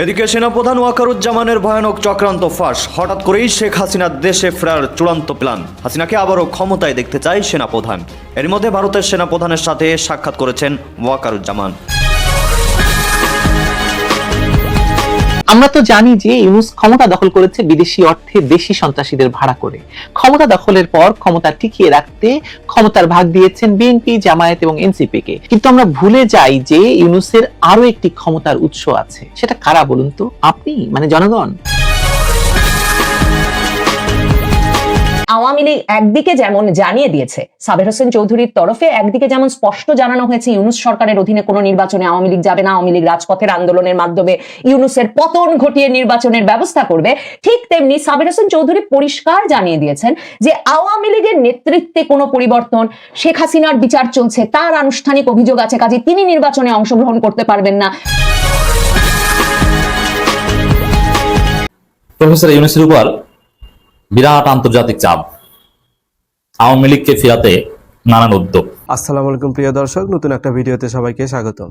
এদিকে সেনাপ্রধান ওয়াকারুজ্জামানের ভয়ানক চক্রান্ত ফাঁস। হঠাৎ করেই শেখ হাসিনা দেশে ফেরার চূড়ান্ত প্ল্যান। হাসিনাকে আবারও ক্ষমতায় দেখতে চায় সেনাপ্রধান। এর মধ্যে ভারতের সেনাপ্রধানের সাথে সাক্ষাৎ করেছেন ওয়াকারুজ্জামান। আমরা তো জানি যে ইউনুস ক্ষমতা দখল করেছে বিদেশি অর্থে দেশি সন্ত্রাসীদের ভাড়া করে। ক্ষমতা দখলের পর ক্ষমতা টিকিয়ে রাখতে ক্ষমতার ভাগ দিয়েছেন বিএনপি, জামায়াত এবং এনসিপি কে কিন্তু আমরা ভুলে যাই যে ইউনুসের আরও একটি ক্ষমতার উৎস আছে। সেটা কারা বলুন তো? আপনি? মানে জনগণ। আওয়ামী লীগ একদিকে যেমন জানিয়ে দিয়েছে সাবের হোসেন চৌধুরীর তরফে একদিকে যেমন স্পষ্ট জানানো হয়েছে, ইউনুস সরকারের অধীনে কোনো নির্বাচনে আওয়ামী লীগ যাবে না, আওয়ামী লীগ রাজপথের আন্দোলনের মাধ্যমে ইউনুসের পতন ঘটিয়ে নির্বাচনের ব্যবস্থা করবে, ঠিক তেমনি সাবের হোসেন চৌধুরী পরিষ্কার জানিয়ে দিয়েছেন যে আওয়ামী লীগের নেতৃত্বে কোনো পরিবর্তন, শেখ হাসিনার বিচার চলছে, তার আনুষ্ঠানিক অভিযোগ আছে, কাজে তিনি নির্বাচনে অংশগ্রহণ করতে পারবেন না। প্রফেসর ইউনুসের উপর বিরাট আন্তর্জাতিক চাপ। আওয়ামী লীগকে ফিরাতে নানান উদ্যোগ। আসসালামু আলাইকুম প্রিয় দর্শক, নতুন একটা ভিডিওতে সবাইকে স্বাগতম।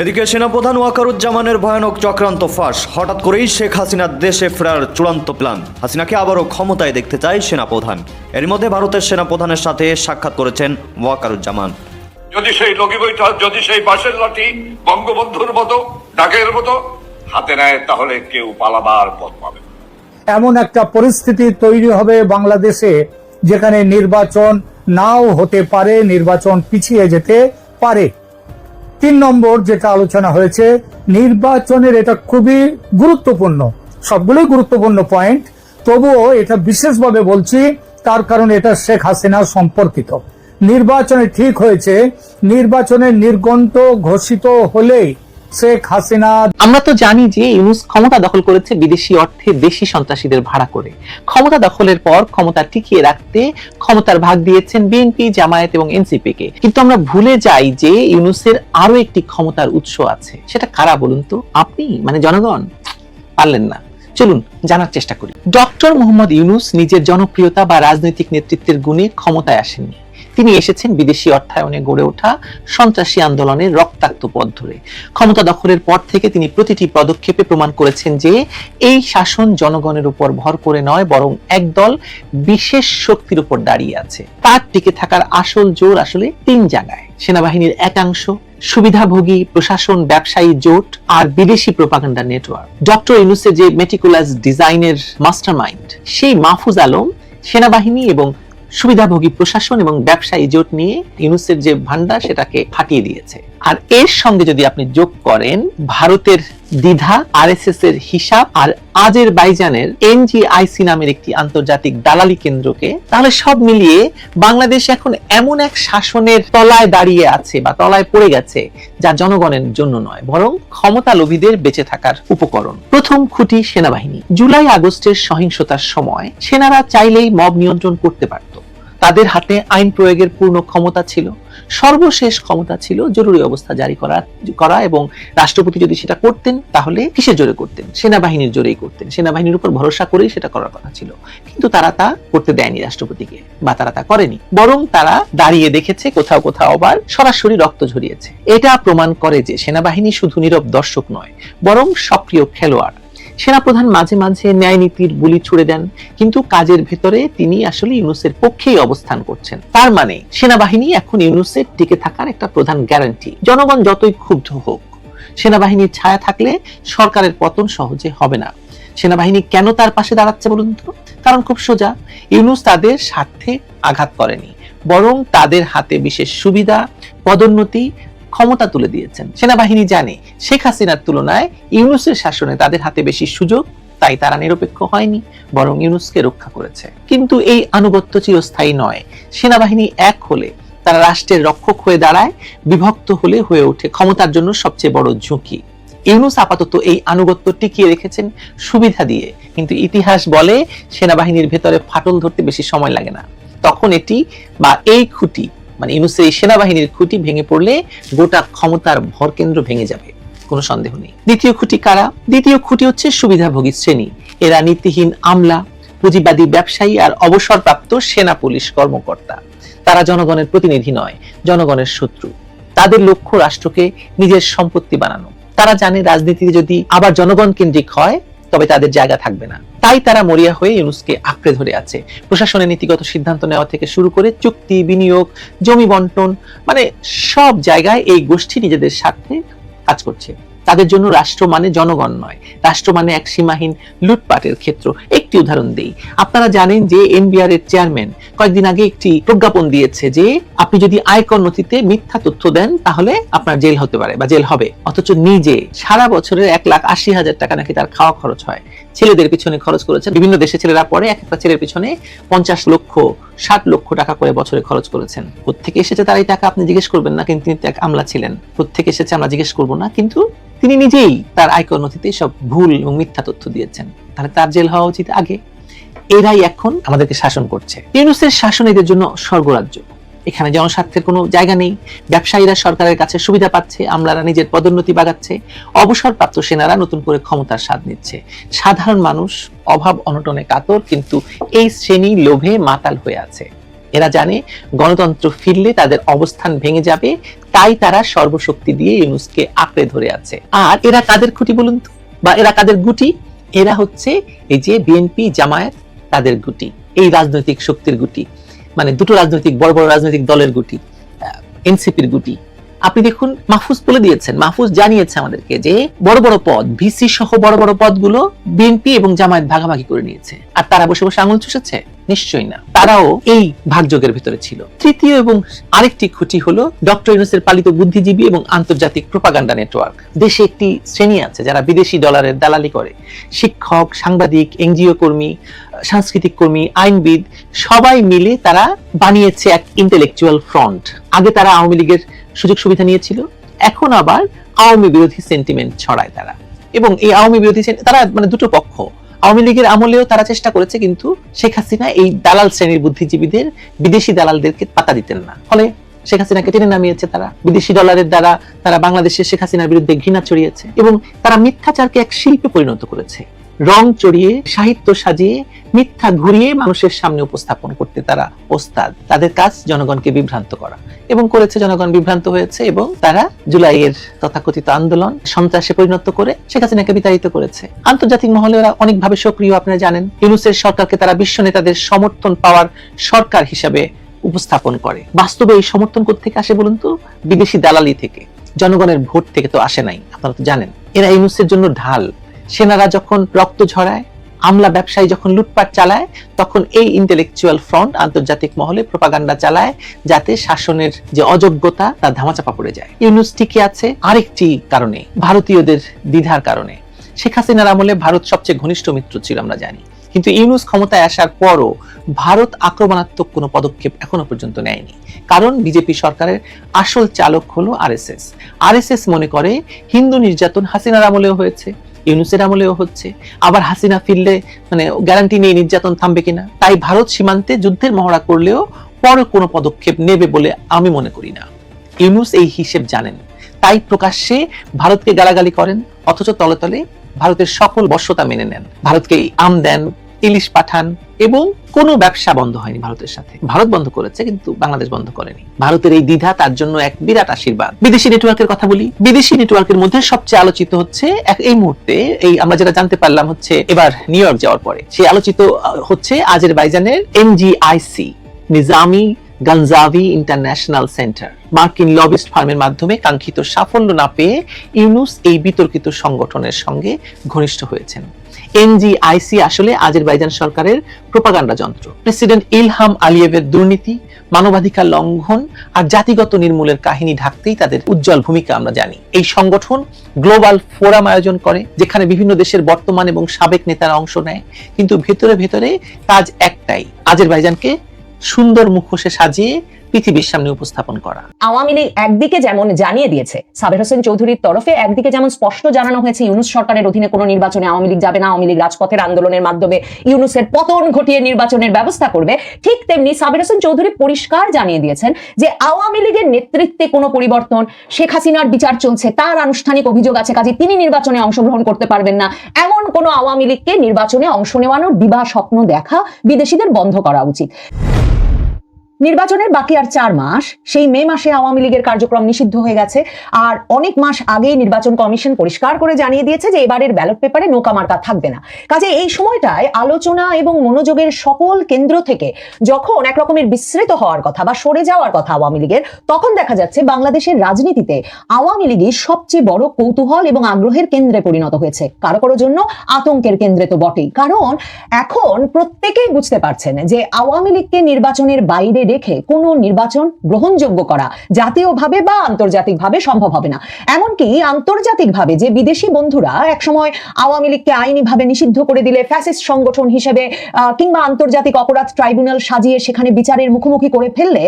এদিকে সেনাপ্রধান ওয়াকারুজ্জামানের ভয়ানক চক্রান্ত ফাঁস। হঠাৎ করেই শেখ হাসিনার দেশে ফেরার চূড়ান্ত প্ল্যান। হাসিনাকে আবারও ক্ষমতায় দেখতে চায় সেনাপ্রধান। এর মধ্যে ভারতের সেনাপ্রধানের সাথে সাক্ষাৎ করেছেন ওয়াকারুজ্জামান। যদি সেই লগি বইটা যদি সেই বাঁশের লাঠি বঙ্গবন্ধুর মতো ডাকের মতো হাতে নেয় তাহলে কেউ পালাবার পথ পাবে। এমন একটা পরিস্থিতি তৈরি হবে বাংলাদেশে যেখানে নির্বাচন নাও হতে পারে নির্বাচন পিছিয়ে যেতে পারে। তিন নম্বর যেটা আলোচনা হয়েছে, নির্বাচনের এটা খুবই গুরুত্বপূর্ণ। সবগুলোই গুরুত্বপূর্ণ পয়েন্ট তবুও এটা বিশেষভাবে বলছি, তার কারণ এটা শেখ হাসিনা সম্পর্কিত। নির্বাচনে ঠিক হয়েছে, নির্বাচনে নির্গন্ত ঘোষিত হলেই শেখ হাসিনা আমরা তো জানি যে ইউনুস ক্ষমতা দখল করেছে বিদেশি অর্থে দেশি সন্ত্রাসীদের ভাড়া করে। ক্ষমতা দখলের পর ক্ষমতা টিকিয়ে রাখতে ক্ষমতার ভাগ দিয়েছেন বিএনপি, জামায়াত এবং এনসিপি কে কিন্তু আমরা ভুলে যাই যে ইউনুসের আরও একটি ক্ষমতার উৎস আছে। সেটা কারা বলুন তো? আপনি মানে জনগণ? পারলেন না। চলুন, জানার চেষ্টা করি। ডক্টর মোহাম্মদ ইউনুস নিজের জনপ্রিয়তা বা রাজনৈতিক নেতৃত্বের গুণে ক্ষমতায় আসেননি। তিনি এসেছেন বিদেশি অর্থায়নে গড়ে ওঠা সন্ত্রাসী আন্দোলনের রক্তাক্ত পথ ধরে। ক্ষমতা দখলের পর থেকে তিনি প্রতিটি পদক্ষেপে প্রমাণ করেছেন যে এই শাসন জনগণের উপর ভর করে নয়, বরং একদল বিশেষ শক্তির উপর দাঁড়িয়ে আছে। তার টিকে থাকার আসল জোর আসলে তিন জায়গায়। সেনাবাহিনীর একাংশ, সুবিধাভোগী, প্রশাসন, ব্যবসায়ী জোট আর বিদেশি প্রোপাগান্ডা নেটওয়ার্ক। ডক্টর ইউনুসের যে মেটিকুলাস ডিজাইনের মাস্টারমাইন্ড সেই মাহফুজ আলম সেনাবাহিনী এবং সুবিধাভোগী প্রশাসন এবং ব্যবসায়ী জোট নিয়ে ইউনুসের যে ভান্ডার সেটাকে ফাটিয়ে দিয়েছে। আর এর সঙ্গে যদি আপনি যোগ করেন, ভারতের দ্বিধা আরএসএস এর হিসাব আর আজের বাইজানের এনজিআইসি নামের একটি আন্তর্জাতিক দালালি কেন্দ্রকে, তাহলে সব মিলিয়ে বাংলাদেশ এখন এমন এক শাসনের তলায় দাঁড়িয়ে আছে বা তলায় পড়ে গেছে যা জনগণের জন্য নয়, বরং ক্ষমতা লোভীদের বেঁচে থাকার উপকরণ। প্রথম খুঁটি সেনাবাহিনী। জুলাই আগস্টের সহিংসতার সময় সেনারা চাইলেই মব নিয়ন্ত্রণ করতে পারত। তাদের হাতে আইন প্রয়োগের পূর্ণ ক্ষমতা ছিল। সর্বশেষ ক্ষমতা ছিল জরুরি অবস্থা জারি করা করা এবং রাষ্ট্রপতি যদি সেটা করতেন, তাহলে কিসের জোরে করতেন? সেনাবাহিনীর জোরেই করতেন। সেনাবাহিনীর উপর ভরসা করেই সেটা করার কথা ছিল। কিন্তু তারা তা করতে দেয়নি রাষ্ট্রপতিকে বা তারা তা করেনি। বরং তারা দাঁড়িয়ে দেখেছে কোথাও কোথাও আবার সরাসরি রক্ত ঝরিয়েছে। এটা প্রমাণ করে যে সেনাবাহিনী শুধু নীরব দর্শক নয়, বরং সক্রিয় খেলোয়াড়। সেনাপ্রধান মাঝে মাঝে ন্যায় নীতির বুলি ছুড়ে দেন, কিন্তু কাজের ভেতরে তিনি আসলে ইউনুসের পক্ষেই অবস্থান করছেন। তার মানে সেনাবাহিনী এখন ইউনুসের টিকে থাকার একটা প্রধান গ্যারান্টি। জনগণ যতই ক্ষুব্ধ হোক, সেনাবাহিনীর ছায়া থাকলে সরকারের পতন সহজে হবে না। সেনাবাহিনী কেন তার পাশে দাঁড়াচ্ছে বলুন তো? কারণ খুব সোজা, ইউনুস তাদের স্বার্থে আঘাত করেনি, বরং তাদের হাতে বিশেষ সুবিধা, পদোন্নতি ক্ষমতা তুলে দিয়েছেন। সেনাবাহিনী জানে শেখ হাসিনার তুলনায় ইউনুসের শাসনে তাদের হাতে বেশি সুযোগ, তাই তারা নিরপেক্ষ হয়নি, বরং ইউনুসকে রক্ষা করেছে। কিন্তু এই আনুগত্য চিরস্থায়ী নয়। সেনাবাহিনী এক হলে তারা রাষ্ট্রের রক্ষক হয়ে দাঁড়ায়, বিভক্ত হলে হয়ে ওঠে ক্ষমতার জন্য সবচেয়ে বড় ঝুঁকি। ইউনুস আপাতত এই আনুগত্য টিকিয়ে রেখেছেন সুবিধা দিয়ে। কিন্তু ইতিহাস বলে সেনাবাহিনীর ভেতরে ফাটল ধরতে বেশি সময় লাগে না। তখন এটি বা এই খুঁটি মানে ইউনুসের এই সেনাবাহিনীর খুঁটি ভেঙে পড়লে গোটা ক্ষমতার ভরকেন্দ্র ভেঙে যাবে। কোনো সন্দেহ নেই। দ্বিতীয় খুঁটি কারা? দ্বিতীয় খুঁটি হচ্ছে সুবিধাভোগী শ্রেণি। এরা নীতিহীন আমলা, পুঁজিবাদী ব্যবসায়ী আর অবসরপ্রাপ্ত সেনা পুলিশ কর্মকর্তা। তারা জনগণের প্রতিনিধি নয়, জনগণের শত্রু। তাদের লক্ষ্য রাষ্ট্রকে নিজের সম্পত্তি বানানো। তারা জানে রাজনীতিতে যদি আবার জনগণ কেন্দ্রিক হয় তবে তাদের জায়গা থাকবে না। তাই তারা মরিয়া হয়ে ইউনুসকে আঁকড়ে ধরে আছে। প্রশাসনের নীতিগত সিদ্ধান্ত নেওয়া থেকে শুরু করে চুক্তি, বিনিয়োগ, জমি বন্টন মানে সব জায়গায় এই গোষ্ঠী নিজেদের স্বার্থে কাজ করছে। তাদের জন্য রাষ্ট্র মানে জনগণ নয়। রাষ্ট্র মানে এক সীমাহীন লুটপাটের ক্ষেত্র। একটি উদাহরণ দেই। আপনারা জানেন যে এনবিআর এর চেয়ারম্যান কয়েকদিন আগে একটি প্রজ্ঞাপন দিয়েছে যে, আপনি যদি আয়কর নথিতে মিথ্যা তথ্য দেন, তাহলে আপনার জেল হতে পারে বা জেল হবে। অথচ নিজে সারা বছরের এক লাখ আশি হাজার টাকা নাকি তার খাওয়া খরচ হয়। ছেলেদের পিছনে খরচ করেছেন। বিভিন্ন দেশে ছেলেরা পড়ে এক একটা ছেলের পিছনে পঞ্চাশ লক্ষ, ষাট লক্ষ টাকা করে বছরে খরচ করেছেন। কোথেকে এসেছে তার এই টাকা আপনি জিজ্ঞেস করবেন না, কিন্তু তিনি এক আমলা ছিলেন। প্রত্যেকে এসেছে আমরা জিজ্ঞেস করব না, কিন্তু তিনি নিজেই তার আয়কর নথিতে সব ভুল এবং মিথ্যা তথ্য দিয়েছেন। তাহলে তার জেল হওয়া উচিত আগে। এরাই এখন আমাদেরকে শাসন করছে। ইউনুসের শাসন এদের জন্য স্বর্গরাজ্য। এখানে জনস্বার্থের কোনো জায়গা নেই। ব্যবসায়ীরা সরকারের কাছে সুবিধা পাচ্ছে, আমলারা নিজের পদোন্নতি বাগাচ্ছে, অবসরপ্রাপ্ত সেনারা নতুন করে ক্ষমতার স্বাদ নিচ্ছে। সাধারণ মানুষ, অভাব, অনটনে কাতর, কিন্তু এই শ্রেণি লোভে মাতাল হয়ে আছে। এরা জানে গণতন্ত্র ফিরলে তাদের অবস্থান ভেঙে যাবে, তাই তারা সর্বশক্তি দিয়ে ইউনুসকে আঁকড়ে ধরে আছে। আর এরা কাদের খুঁটি বলুন তো? বা এরা কাদের গুটি? এরা হচ্ছে এই যে বিএনপি জামায়াত, তাদের গুটি, এই রাজনৈতিক শক্তির গুটি। মানে দুটো রাজনৈতিক বড় বড় রাজনৈতিক দলের গুটি এনসিপির গুটি। আপনি দেখুন, মাহফুজ বলে দিয়েছেন, মাহফুজ জানিয়েছে আমাদেরকে যে বড় বড় পদ, ভিসি সহ বড় বড় পদগুলো বিএনপি এবং জামায়াত ভাগাভাগি করে নিয়েছে। আর তারা বসে বসে আঙুল চুষেছে? নিশ্চয়ই না। তারাও এই ভাগযোগের ভিতরে ছিল। তৃতীয় এবং আরেকটি খুঁটি হলো ডক্টর ইউনুসের পালিত বুদ্ধিজীবী এবং আন্তর্জাতিক প্রোপাগান্ডা নেটওয়ার্ক। দেশে একটি শ্রেণি আছে যারা বিদেশি ডলারের দালালি করে। শিক্ষক, সাংবাদিক, এনজিও কর্মী, সাংস্কৃতিক কর্মী, আইনবিদ, সবাই মিলে তারা বানিয়েছে এক ইন্টেলেকচুয়াল ফ্রন্ট আগে তারা আওয়ামী লীগের সুযোগ সুবিধা নিয়েছিল। এখন আবার আওয়ামী বিরোধী সেন্টিমেন্ট ছড়ায় তারা। এবং এই আওয়ামী বিরোধী তারা মানে দুটো পক্ষ। আওয়ামী লীগের আমলেও তারা চেষ্টা করেছে কিন্তু শেখ হাসিনা এই দালাল শ্রেণির বুদ্ধিজীবীদের, বিদেশি দালালদেরকে পাতা দিতেন না। ফলে শেখ হাসিনাকে টেনে নামিয়েছে তারা। বিদেশি ডলারের দ্বারা তারা বাংলাদেশের শেখ হাসিনার বিরুদ্ধে ঘৃণা ছড়িয়েছে এবং তারা মিথ্যাচারকে এক শিল্পে পরিণত করেছে। রং চড়িয়ে, সাহিত্য সাজিয়ে, মিথ্যা ঘুরিয়ে মানুষের সামনে উপস্থাপন করতে তারা ওস্তাদ। তাদের কাজ জনগণকে বিভ্রান্ত করা। এবং করেছে জনগণ বিভ্রান্ত হয়েছে এবং তারা জুলাইয়ের তথাকথিত আন্দোলন সন্ত্রাসে পরিণত করে শেখ হাসিনাকে বিতাড়িত করেছে। আন্তর্জাতিক মহলে ওরা অনেকভাবে সক্রিয়, আপনারা জানেন। ইউনুসের সরকারকে তারা বিশ্ব নেতাদের সমর্থন পাওয়ার সরকার হিসাবে উপস্থাপন করে। বাস্তবে এই সমর্থন থেকে আসে বলুন তো? বিদেশি দালালি থেকে। জনগণের ভোট থেকে তো আসে নাই, আপনারা তো জানেন। এরা ইউনুসের জন্য ঢাল। সেনারা যখন রক্ত ঝরায়, আমলা ব্যবসায়ী যখন লুটপাট চালায়, তখন এই ইন্টেলেকচুয়াল ফ্রন্ট আন্তর্জাতিক মহলে প্রপাগান্ডা চালায় যাতে শাসনের যে অযোগ্যতা, তা ধামাচাপা পড়ে যায়। ইউনুস টিকে আছে আরেকটি কারণে, ভারতীয়দের দ্বিধার কারণে। শেখ হাসিনার আমলে ভারত সবচেয়ে ঘনিষ্ঠ মিত্র ছিল আমরা জানি। কিন্তু ইউনুস ক্ষমতায় আসার পরও ভারত আক্রমণাত্মক কোনো পদক্ষেপ এখনও পর্যন্ত নেয়নি। কারণ বিজেপি সরকারের আসল চালক হলো আরএসএস। আরএসএস মনে করে হিন্দু নির্যাতন হাসিনার আমলেও হয়েছে। ইউনুসের আমলেও হচ্ছে। আবার হাসিনা ফিরলে মানে গ্যারান্টি নেই নির্যাতন থামবে কিনা। তাই ভারত সীমান্তে যুদ্ধের মহড়া করলেও পরে কোনো পদক্ষেপ নেবে বলে আমি মনে করি না। ইউনুস এই হিসেব জানেন। তাই প্রকাশ্যে ভারতকে গালাগালি করেন, অথচ তলে তলে ভারতের সকল বর্ষতা মেনে নেন। ভারতকে আম দেন ইলিশ পাঠান এবং কোনো ব্যবসা বন্ধ হয়নি ভারতের সাথে। ভারত বন্ধ করেছে, কিন্তু বাংলাদেশ বন্ধ করেনি। ভারতের এই দ্বিধা, তার জন্য এক বিরাট আশীর্বাদ। বিদেশি নেটওয়ার্কের কথা বলি। বিদেশি নেটওয়ার্কের মধ্যে সবচেয়ে আলোচিত হচ্ছে এই মুহূর্তে এই আমরা যেটা জানতে পারলাম হচ্ছে এবার নিউ ইয়র্ক যাওয়ার পরে। সেই আলোচিত হচ্ছে আজেরবাইজানের NGIC Nizami Ganjavi international centre. মার্কিন লবিস্ট ফার্মের মাধ্যমে কাঙ্ক্ষিত সাফল্য না পেয়ে ইউনুস এই বিতর্কিত সংগঠনের সঙ্গে ঘনিষ্ঠ হয়েছেন। এনজিআইসি আসলে আজেরবাইজান সরকারের প্রোপাগান্ডা যন্ত্র। প্রেসিডেন্ট ইলহাম আলিয়েভের দুর্নীতি, মানবাধিকার লঙ্ঘন আর জাতিগত নির্মূলের কাহিনী ঢাকতেই তাদের উজ্জ্বল ভূমিকা আমরা জানি। এই সংগঠন গ্লোবাল ফোরাম আয়োজন করে, যেখানে বিভিন্ন দেশের বর্তমান এবং সাবেক নেতারা অংশ নেয়। কিন্তু ভেতরে ভেতরে কাজ একটাই, আজেরবাইজানকে সুন্দর মুখোশে সাজিয়ে পৃথিবীর সামনে উপস্থাপন করা। আওয়ামী লীগ একদিকে যেমন জানিয়ে দিয়েছে সাবের হোসেন চৌধুরীর তরফে একদিকে যেমন স্পষ্ট জানানো হয়েছে, ইউনুস সরকারের অধীনে কোনো নির্বাচনে আওয়ামী লীগ যাবে না, আওয়ামী লীগ রাজপথের আন্দোলনের মাধ্যমে ইউনুসের পতন ঘটিয়ে নির্বাচনের ব্যবস্থা করবে, ঠিক তেমনি সাবের হোসেন চৌধুরী পরিষ্কার জানিয়ে দিয়েছেন যে আওয়ামী লীগের নেতৃত্বে কোনো পরিবর্তন, শেখ হাসিনার বিচার চলছে, তার আনুষ্ঠানিক অভিযোগ আছে, কাজে তিনি নির্বাচনে অংশগ্রহণ করতে পারবেন না। এমন কোনো আওয়ামী লীগকে নির্বাচনে অংশ নেওয়ানোর বিবাহ স্বপ্ন দেখা বিদেশিদের বন্ধ করা উচিত। নির্বাচনের বাকি আর চার মাস, সেই মে মাসে আওয়ামী লীগের কার্যক্রম নিষিদ্ধ হয়ে গেছে। আর অনেক মাস আগেই নির্বাচন কমিশন পরিষ্কার করে জানিয়ে দিয়েছে যে এবারের ব্যালট পেপারে নৌকা মার্কা থাকবে না। কাজে এই সময়টায় আলোচনা এবং মনোযোগের সকল কেন্দ্র থেকে যখন এক রকমের বিস্মৃত হওয়ার কথা বা সরে যাওয়ার কথা আওয়ামী লীগের, তখন দেখা যাচ্ছে বাংলাদেশের রাজনীতিতে আওয়ামী লীগই সবচেয়ে বড় কৌতূহল এবং আগ্রহের কেন্দ্রে পরিণত হয়েছে। কারও কারও জন্য আতঙ্কের কেন্দ্রে তো বটেই। কারণ এখন প্রত্যেকেই বুঝতে পারছেন যে আওয়ামী লীগকে নির্বাচনের বাইরে রেখে কোনো নির্বাচন গ্রহণযোগ্য করা জাতীয়ভাবে বা আন্তর্জাতিকভাবে সম্ভব হবে না। এমনকি আন্তর্জাতিকভাবে যে বিদেশি বন্ধুরা একসময় আওয়ামী লীগকে আইনিভাবে নিষিদ্ধ করে দিলে, ফ্যাসিস্ট সংগঠন হিসেবে কিংবা আন্তর্জাতিক অপরাধ ট্রাইব্যুনাল সাজিয়ে সেখানে বিচারের মুখোমুখি করে ফেললে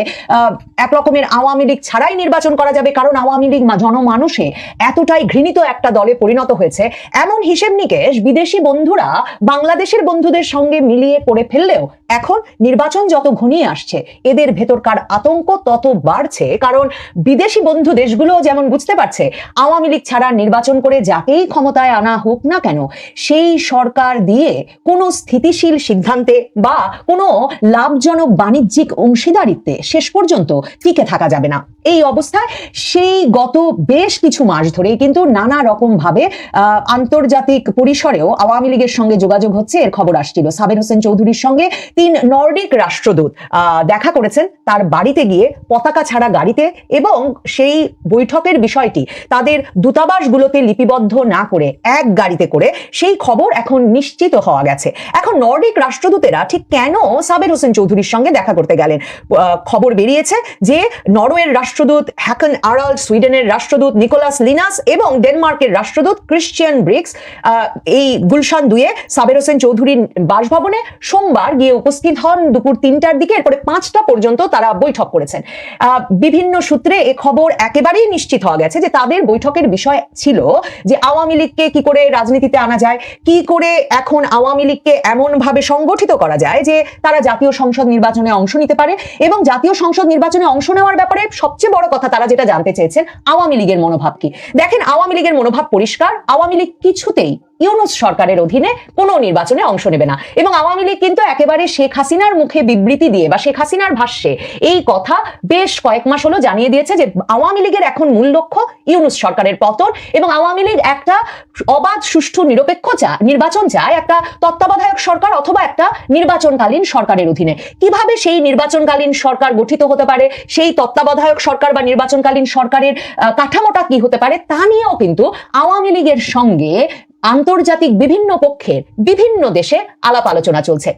এক রকমের আওয়ামী লীগ ছাড়াই নির্বাচন করা যাবে। কারণ আওয়ামী লীগ জনমানুষে এতটাই ঘৃণিত একটা দলে পরিণত হয়েছে। এমন হিসেব নিকেশ বিদেশি বন্ধুরা বাংলাদেশের বন্ধুদের সঙ্গে মিলিয়ে করে ফেললেও এখন নির্বাচন যত ঘনিয়ে আসছে এদের ভেতরকার আতঙ্ক তত বাড়ছে কারণ বিদেশি বন্ধু দেশগুলো যেমন বুঝতে পারছে আওয়ামী লীগ ছাড়া নির্বাচন করে যাকেই ক্ষমতায় আনা হোক না কেন সেই সরকার দিয়ে কোনো স্থিতিশীল সিদ্ধান্তে বা কোনো লাভজনক বাণিজ্যিক অংশীদারিত্বে শেষ পর্যন্ত টিকে থাকা যাবে না। এই অবস্থায় সেই গত বেশ কিছু মাস ধরেই কিন্তু নানা রকম ভাবে আহ, আন্তর্জাতিক পরিসরেও আওয়ামী লীগের সঙ্গে যোগাযোগ হচ্ছে এর খবর আসছিল। সাবের হোসেন চৌধুরীর সঙ্গে তিন নর্ডিক রাষ্ট্রদূত দেখা করেছেন তার বাড়িতে গিয়ে পতাকা ছাড়া গাড়িতে এবং সেই বৈঠকের বিষয়টি তাদের দূতাবাসগুলোতে লিপিবদ্ধ না করে এক গাড়িতে করে সেই খবর এখন নিশ্চিত হওয়া গেছে। এখন নর্ডিক রাষ্ট্রদূতেরা ঠিক কেন সাবের হোসেন চৌধুরীর সঙ্গে দেখা করতে গেলেন? খবর বেরিয়েছে যে নরওয়ের রাষ্ট্রদূত, হ্যাকন আরাল, সুইডেনের রাষ্ট্রদূত নিকোলাস লিনাস এবং ডেনমার্কের রাষ্ট্রদূত ক্রিশ্চিয়ান ব্রিক্স এই গুলশান দুয়ে সাবের হোসেন চৌধুরীর বাসভবনে সোমবার গিয়ে উপস্থিত হন দুপুর তিনটার দিকে। এরপরে পাঁচটা পর্যন্ত তারা বৈঠক করেছেন। বিভিন্ন সূত্রে এ খবর একেবারেই নিশ্চিত হওয়া গেছে যে তাদের বৈঠকের বিষয় ছিল যে আওয়ামী লীগকে কি করে রাজনীতিতে আনা যায়, কি করে এখন আওয়ামী লীগকে এমন ভাবে সংগঠিত করা যায় যে তারা জাতীয় সংসদ নির্বাচনে অংশ নিতে পারে এবং জাতীয় সংসদ নির্বাচনে অংশ নেওয়ার ব্যাপারে সবচেয়ে বড় কথা তারা যেটা জানতে চেয়েছেন, আওয়ামী লীগের মনোভাব কি। দেখেন, আওয়ামী লীগের মনোভাব পরিষ্কার, আওয়ামী লীগ কিছুতেই ইউনুস সরকারের অধীনে কোনো নির্বাচনে অংশ নেবে না। এবং আওয়ামী লীগ কিন্তু একেবারে শেখ হাসিনার মুখে বিবৃতি দিয়ে বা শেখ হাসিনার ভাষ্যে এই কথা বেশ কয়েক মাস হলো জানিয়ে দিয়েছে যে আওয়ামী লীগের এখন মূল লক্ষ্য ইউনুস সরকারের পতন এবং আওয়ামী লীগ একটা অবাধ, সুষ্ঠু, নিরপেক্ষ চা- নির্বাচন চায় একটা তত্ত্বাবধায়ক সরকার অথবা একটা নির্বাচনকালীন সরকারের অধীনে। কীভাবে সেই নির্বাচনকালীন সরকার গঠিত হতে পারে, সেই তত্ত্বাবধায়ক সরকার বা নির্বাচনকালীন সরকারের কাঠামোটা কি হতে পারে তা নিয়েও কিন্তু আওয়ামী লীগের সঙ্গে আন্তর্জাতিক বিভিন্ন পক্ষের বিভিন্ন দেশে আলাপ আলোচনা চলছে।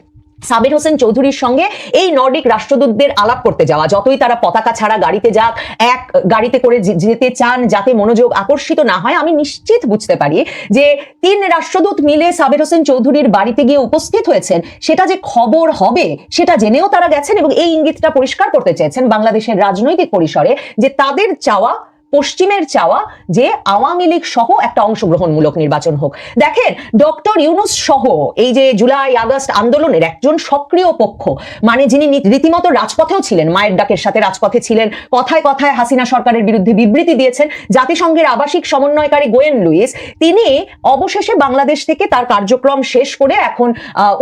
সাবির হোসেন চৌধুরীর সঙ্গে এই নর্ডিক রাষ্ট্রদূতদের আলাপ করতে যাওয়া, যতই তারা পতাকা ছাড়া গাড়িতে যাক, এক গাড়িতে করে যেতে চান যাতে মনোযোগ আকর্ষিত না হয়, আমি নিশ্চিত বুঝতে পারি যে তিন রাষ্ট্রদূত মিলে সাবির হোসেন চৌধুরীর বাড়িতে গিয়ে উপস্থিত হয়েছেন, সেটা যে খবর হবে, সেটা জেনেও তারা গেছেন এবং এই ইঙ্গিতটা পরিষ্কার করতে চেয়েছেন বাংলাদেশের রাজনৈতিক পরিসরে যে তাদের চাওয়া পশ্চিমের চাওয়া যে আওয়ামী লীগ সহ একটা অংশগ্রহণমূলক নির্বাচন হোক। দেখেন, ডক্টর ইউনুস সহ এই যে জুলাই, আগস্ট আন্দোলনের একজন সক্রিয় পক্ষ মানে যিনি রীতিমতো রাজপথেও ছিলেন, মায়ের ডাকের সাথে রাজপথে ছিলেন, কথায় কথায় হাসিনা সরকারের বিরুদ্ধে বিবৃতি দিয়েছেন, জাতিসংঘের আবাসিক সমন্বয়কারী গোয়েন লুইস, তিনি অবশেষে বাংলাদেশ থেকে তার কার্যক্রম শেষ করে এখন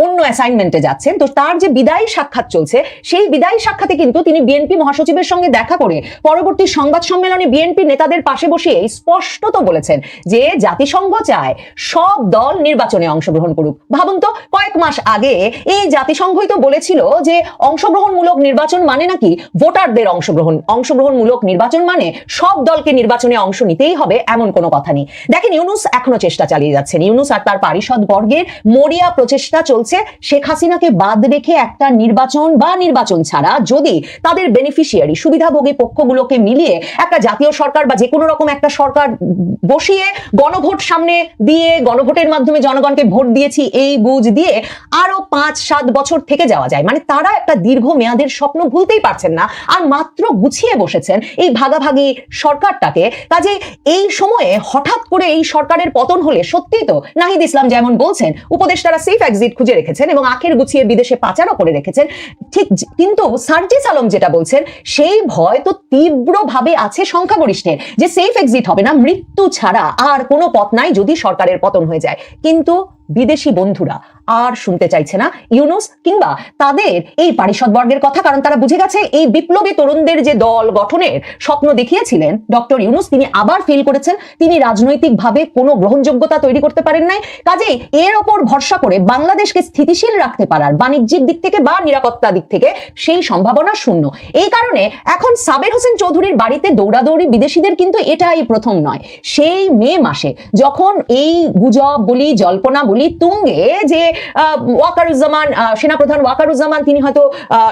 অন্য অ্যাসাইনমেন্টে যাচ্ছেন। তো তার যে বিদায়ী সাক্ষাৎ চলছে, সেই বিদায়ী সাক্ষাতে কিন্তু তিনি বিএনপি মহাসচিবের সঙ্গে দেখা করে পরবর্তী সংবাদ সম্মেলনে বিএনপি নেতাদের পাশে বসিয়ে স্পষ্টত বলেছেন যে জাতিসংঘ চায় সব দল নির্বাচনে অংশগ্রহণ করুক। ভাবুন তো, কয়েক মাস আগে এই জাতিসংঘই তো বলেছিল যে অংশগ্রহণমূলক নির্বাচন মানে নাকি ভোটারদের অংশগ্রহণ। অংশগ্রহণমূলক নির্বাচন মানে সব দলকে নির্বাচনে অংশ নিতেই হবে এমন কোনো কথা নেই। দেখেন, ইউনুস এখনও চেষ্টা চালিয়ে যাচ্ছেন। ইউনুস আর তার পারিষদ বর্গের মরিয়া প্রচেষ্টা চলছে। শেখ হাসিনাকে বাদ রেখে একটা নির্বাচন বা নির্বাচন ছাড়া যদি তাদের বেনিফিশিয়ারি সুবিধাভোগী পক্ষগুলোকে মিলিয়ে একটা জাতীয় সরকার বা যে কোনো রকম একটা সরকার বসিয়ে গণভোট সামনে দিয়ে গণভোটের মাধ্যমে জনগণকে ভোট দিয়েছি, এই বুঝ দিয়ে আরও পাঁচ, সাত বছর থেকে যাওয়া যায়। মানে তারা একটা দীর্ঘ মেয়াদের স্বপ্ন ভুলতেই পারছেন না। আর মাত্র গুছিয়ে বসেছেন এই ভাগাভাগি সরকারটাকে। কাজে এই সময়ে হঠাৎ করে এই সরকারের পতন হলে সত্যি তো নাহিদ ইসলাম যেমন বলছেন, উপদেষ্টারা সেফ এক্সিট খুঁজে রেখেছেন এবং আখের গুছিয়ে বিদেশে পাচারও করে রেখেছেন। ঠিক কিন্তু সার্জিস আলম যেটা বলছেন, সেই ভয় তো তীব্রভাবে আছে সংখ্যাগরিষ্ঠের যে সেফ এক্সিট হবে না, মৃত্যু ছাড়া আর কোনো পথ নাই যদি সরকারের পতন হয়ে যায়। কিন্তু বিদেশি বন্ধুরা। আর শুনতে চাইছে না ইউনুস কিংবা তাদের এই পারিষদ বর্গের কথা, কারণ তারা বুঝে গেছে এই বিপ্লবী তরুণদের যে দল গঠনের স্বপ্ন দেখিয়েছিলেন ডক্টর ইউনুস, তিনি আবার ফেল করেছেন, তিনি রাজনৈতিকভাবে কোনো গ্রহণযোগ্যতা তৈরি করতে পারেন নাই। কাজেই এর ওপর ভরসা করে বাংলাদেশকে স্থিতিশীল রাখতে পারার, বাণিজ্যিক দিক থেকে বা নিরাপত্তা দিক থেকে সেই সম্ভাবনা শূন্য। এই কারণে এখন সাবের হোসেন চৌধুরীর বাড়িতে দৌড়াদৌড়ি বিদেশিদের কিন্তু এটাই প্রথম নয়। সেই মে মাসে যখন এই গুজব বলি জল্পনা তুঙ্গে যে ওয়াকারুজ্জামান সেনাপ্রধান ওয়াকারুজ্জামান, তিনি হয়তো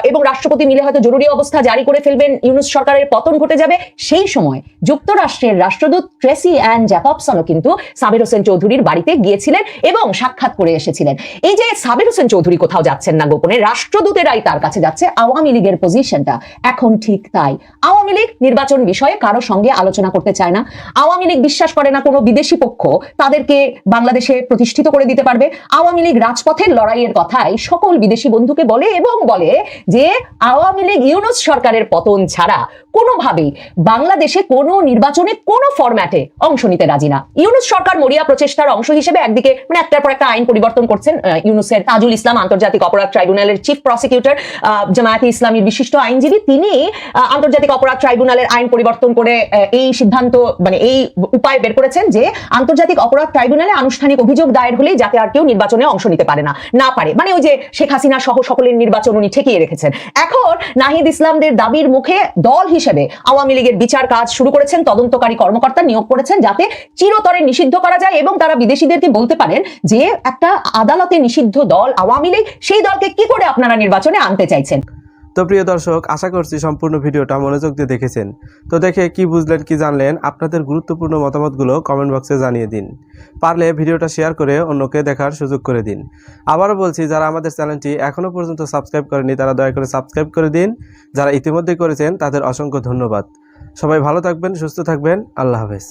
এবং রাষ্ট্রপতি মিলে হয়তো জরুরি অবস্থা জারি করে ফেলবেন, ইউনুস সরকারের পতন ঘটে যাবে। সেই সময় যুক্তরাষ্ট্রের রাষ্ট্রদূত ট্রেসি অ্যান জ্যাকবসনও কিন্তু সাবির হোসেন চৌধুরীর বাড়িতে গিয়েছিলেন এবং সাক্ষাৎ করে এসেছিলেন। এই যে সাবির হোসেন চৌধুরী কোথাও যাচ্ছেন না গোপনে, রাষ্ট্রদূতেরাই তার কাছে যাচ্ছে, আওয়ামী লীগের পজিশনটা এখন ঠিক তাই। আওয়ামী লীগ নির্বাচন বিষয়ে কারও সঙ্গে আলোচনা করতে চায় না। আওয়ামী লীগ বিশ্বাস করে না কোনো বিদেশি পক্ষ তাদেরকে বাংলাদেশে প্রতিষ্ঠিত করে দিতে পারবে। আওয়ামী লীগ রাজপথের লড়াইয়ের কথাই সকল বিদেশি বন্ধুকে বলে এবং বলে যে, আওয়ামী লীগ ইউনুস সরকারের পতন ছাড়া কোনোভাবেই বাংলাদেশে কোনো নির্বাচনে কোনো ফরম্যাটে অংশ নিতে রাজি না। ইউনুস সরকার মরিয়া প্রচেষ্টার অংশ হিসেবে একদিকে মানে একটার পর একটা আইন পরিবর্তন করছেন ইউনুসের তাজুল ইসলাম আন্তর্জাতিক অপরাধ ট্রাইব্যুনালের চিফ প্রসিকিউটর জামায়াতে ইসলামীর বিশিষ্ট আইনজীবী। তিনি আন্তর্জাতিক অপরাধ ট্রাইব্যুনালের আইন পরিবর্তন করে এই সিদ্ধান্ত মানে এই উপায় বের করেছেন যে আন্তর্জাতিক অপরাধ ট্রাইব্যুনালে আনুষ্ঠানিক অভিযোগ দায়ের হলেই যাতে আর কেউ নির্বাচনে অংশ নিতে পারে না না পারে। মানে ওই যে শেখ হাসিনা সহ সকলের নির্বাচন উনি ঠেকিয়ে রেখেছেন। এখন নাহিদ ইসলামদের দাবির মুখে দল হিসেবে আওয়ামী লীগের বিচার কাজ শুরু করেছেন তদন্তকারী কর্মকর্তা নিয়োগ করেছেন যাতে চিরতরে নিষিদ্ধ করা যায় এবং তারা বিদেশিদেরকে বলতে পারেন যে একটা আদালতে নিষিদ্ধ দল আওয়ামী লীগ, সেই দলকে কি করে আপনারা নির্বাচনে আনতে চাইছেন? তো প্রিয় দর্শক, আশা করছি সম্পূর্ণ ভিডিওটা মনোযোগ দিয়ে দেখেছেন। তো দেখে কি বুঝলেন, কি জানলেন, আপনাদের গুরুত্বপূর্ণ মতামতগুলো কমেন্ট বক্সে জানিয়ে দিন। পারলে ভিডিওটা শেয়ার করে অন্যকে দেখার সুযোগ করে দিন। আবারও বলছি, যারা আমাদের চ্যানেলটি এখনও পর্যন্ত সাবস্ক্রাইব করেনি তারা দয়া করে সাবস্ক্রাইব করে দিন। যারা ইতিমধ্যে করেছেন, তাদের অসংখ্য ধন্যবাদ। সবাই ভালো থাকবেন, সুস্থ থাকবেন। আল্লাহ হাফেজ।